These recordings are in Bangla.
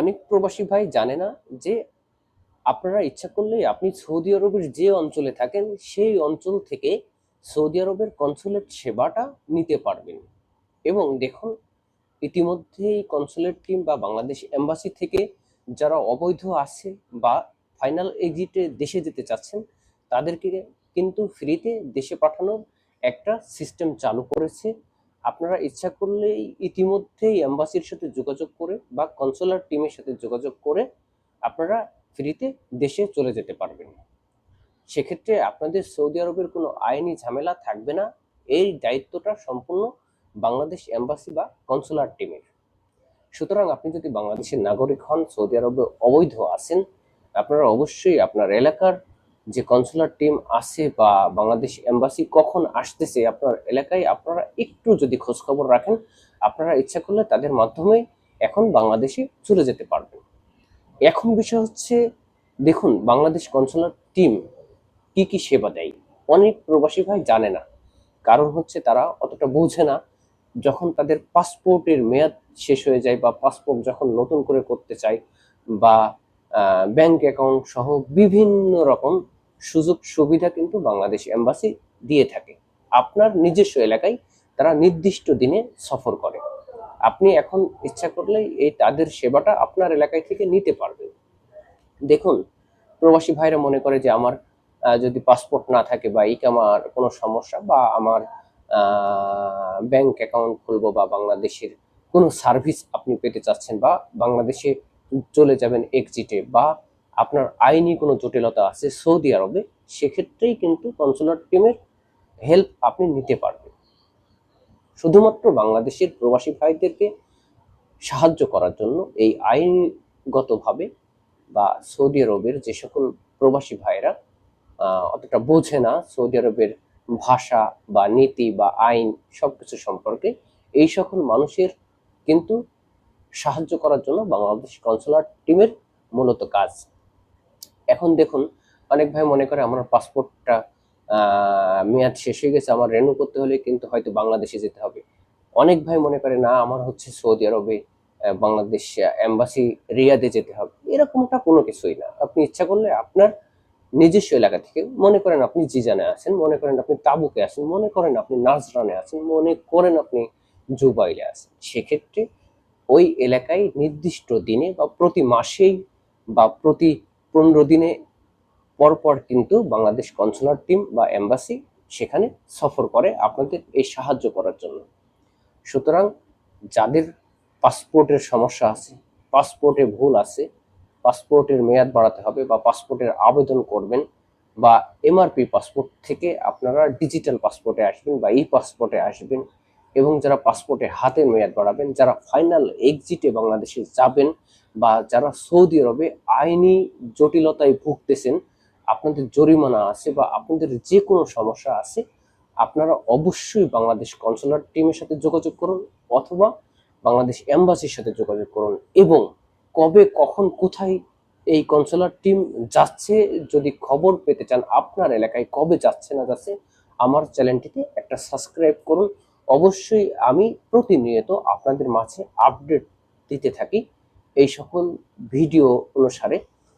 অনেক প্রবাসী ভাই জানে না যে আপনারা ইচ্ছা করলেই আপনি সৌদি আরবের যে অঞ্চলে থাকেন, সেই অঞ্চল থেকে সৌদি আরবের কনসুলেট সেবাটা নিতে পারবেন। এবং দেখুন, ইতিমধ্যেই কনসুলেট টিম বা বাংলাদেশ এম্বাসি থেকে যারা অবৈধ আছে বা ফাইনাল এক্সিটে দেশে যেতে চাচ্ছেন, তাদেরকে কিন্তু ফ্রিতে দেশে পাঠানোর একটা সিস্টেম চালু করেছে। আপনারা ইচ্ছা করলেই ইতিমধ্যেই এম্বাসির সাথে যোগাযোগ করে বা কনসুলার টিমের সাথে যোগাযোগ করে আপনারা ফ্রিতে দেশে চলে যেতে পারবেন। সেক্ষেত্রে আপনাদের সৌদি আরবের কোনো আইনি ঝামেলা থাকবে না। এই দায়িত্বটা সম্পূর্ণ বাংলাদেশ এম্বাসি বা কনসুলার টিমের সুতরাং আপনি যদি বাংলাদেশের নাগরিক হন, সৌদি আরবে অবৈধ আছেন, আপনারা অবশ্যই আপনার এলাকার যে কনসুলার টিম আছে বা বাংলাদেশ এম্বাসি কখন আসতেছে আপনার এলাকায়, আপনারা একটু যদি খোঁজখবর রাখেন, আপনারা ইচ্ছা করলে তাদের মাধ্যমে এখন বাংলাদেশে চলে যেতে পারবেন। এখন বিষয় হচ্ছে, দেখুন, বাংলাদেশ কনসুলার টিম কি কি সেবা দেয়? অনেক প্রবাসী ভাই জানে না। কারণ হচ্ছে তারা অতটা বোঝে না। যখন তাদের পাসপোর্টের মেয়াদ শেষ হয়ে যায় বা পাসপোর্ট যখন নতুন করে করতে চায় বা ব্যাংক অ্যাকাউন্ট সহ বিভিন্ন রকম সুযোগ সুবিধা কিন্তু বাংলাদেশ এম্বাসি দিয়ে থাকে। আপনার নিজস্ব এলাকায় তারা নির্দিষ্ট দিনে সফর করে। আপনি এখন ইচ্ছা করলেই এই তাদের সেবাটা আপনার এলাকায় থেকে নিতে পারবেন। দেখুন, প্রবাসী ভাইরা মনে করে যে আমার যদি পাসপোর্ট না থাকে বা ইকামার কোনো সমস্যা বা আমার ব্যাংক অ্যাকাউন্ট খুলবো বা বাংলাদেশের কোনো সার্ভিস আপনি পেতে চাচ্ছেন বা বাংলাদেশে চলে যাবেন এক্সিটে বা আপনার আইনি কোনো জটিলতা আছে সৌদি আরবে, সেক্ষেত্রেই কিন্তু কনসুলার টিমের হেল্প আপনি নিতে পারবেন। শুধুমাত্র বাংলাদেশের প্রবাসী ভাইদেরকে সাহায্য করার জন্য এই আইনগতভাবে বা সৌদি আরবের যে সকল প্রবাসী ভাইরা অতটা বোঝে না সৌদি আরবের ভাষা বা নীতি বা আইন সব কিছু সম্পর্কে, এই সকল মানুষের কিন্তু সাহায্য করার জন্য বাংলাদেশ কনসুলার টিমের মূলত কাজ। এখন দেখুন, অনেক ভাই মনে করে আমার পাসপোর্টটা মেয়াদ শেষ হয়ে গেছে, আমার রেনু করতে হলে কিন্তু হয়তো বাংলাদেশে যেতে হবে। অনেক ভাই মনে করে, না, আমার হচ্ছে সৌদি আরবে বাংলাদেশ এম্বাসি রিয়াদে যেতে হবে। এরকমটা কোনো কিছুই না। আপনি ইচ্ছা করলে আপনার নিজস্ব এলাকা থেকে, মনে করেন আপনি জিজানে আছেন, মনে করেন আপনি তাবুকে আছেন, মনে করেন আপনি নাজরানে আছেন, মনে করেন আপনি জুবাইলে আছেন। সেক্ষেত্রে ওই এলাকায় নির্দিষ্ট দিনে বা প্রতি মাসেই বা প্রতি পনেরো দিনে পর পর কিন্তু বাংলাদেশ কনসুলার টিম বা এম্বাসি সেখানে সফর করে আপনাদের এই সাহায্য করার জন্য। সুতরাং যাদের পাসপোর্টের সমস্যা আছে পাসপোর্টে ভুল আছে পাসপোর্টের মেয়াদ বাড়াতে হবে বা পাসপোর্টের আবেদন করবেন বা এমআরপি পাসপোর্ট থেকে আপনারা ডিজিটাল পাসপোর্টে আসবেন বা ই পাসপোর্টে আসবেন এবং যারা পাসপোর্টে হাতের মেয়াদ বাড়াবেন যারা ফাইনাল এক্সিটে বাংলাদেশে যাবেন বা যারা সৌদি আরবে আইনি জটিলতায় ভুগতেছেন, আপনাদের জরিমানা আছে বা আপনাদের যে কোনো সমস্যা আছে, আপনারা অবশ্যই বাংলাদেশ কনসুলার টিমের সাথে যোগাযোগ করুন অথবা বাংলাদেশ এম্বাসির সাথে যোগাযোগ করুন। এবং কবে, কখন, কোথায় এই কনসুলার টিম যাচ্ছে, যদি খবর পেতে চান আপনার এলাকায় কবে যাচ্ছে না যাচ্ছে, আমার চ্যানেলটিতে একটা সাবস্ক্রাইব করুন। অবশ্যই আমি প্রতিনিয়ত আপনাদের মাঝে আপডেট দিতে থাকি এই সকল ভিডিও অনুসারে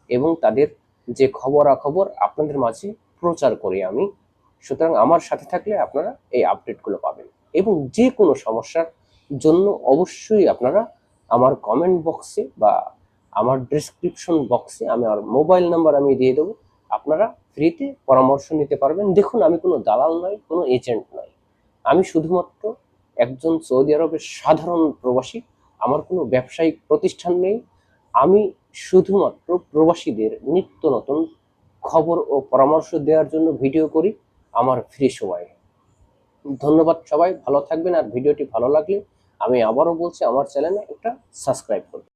এবং তাদের যে খবরাখবর আপনাদের মাঝে প্রচার করি আমি। সুতরাং আমার সাথে থাকলে আপনারা এই আপডেটগুলো পাবেন এবং যে কোনো সমস্যার জন্য অবশ্যই আপনারা আমার কমেন্ট বক্সে বা আমার ডেসক্রিপশন বক্সে আমি আমার মোবাইল নাম্বার আমি দিয়ে দেবো। আপনারা ফ্রিতে পরামর্শ নিতে পারবেন। দেখুন, আমি কোনো দালাল নয় কোনো এজেন্ট নয় আমি শুধুমাত্র একজন সৌদি আরবের সাধারণ প্রবাসী, আমার কোনো ব্যবসায়িক প্রতিষ্ঠান নেই। আমি শুধুমাত্র প্রবাসীদের নিত্য নতুন খবর ও পরামর্শ দেওয়ার জন্য ভিডিও করি, আমার ফ্রি সময়ে। ধন্যবাদ সবাই, ভালো থাকবেন। আর ভিডিওটি ভালো লাগলে আমি আবারও বলছি, আমার চ্যানেলে একটা সাবস্ক্রাইব করবেন।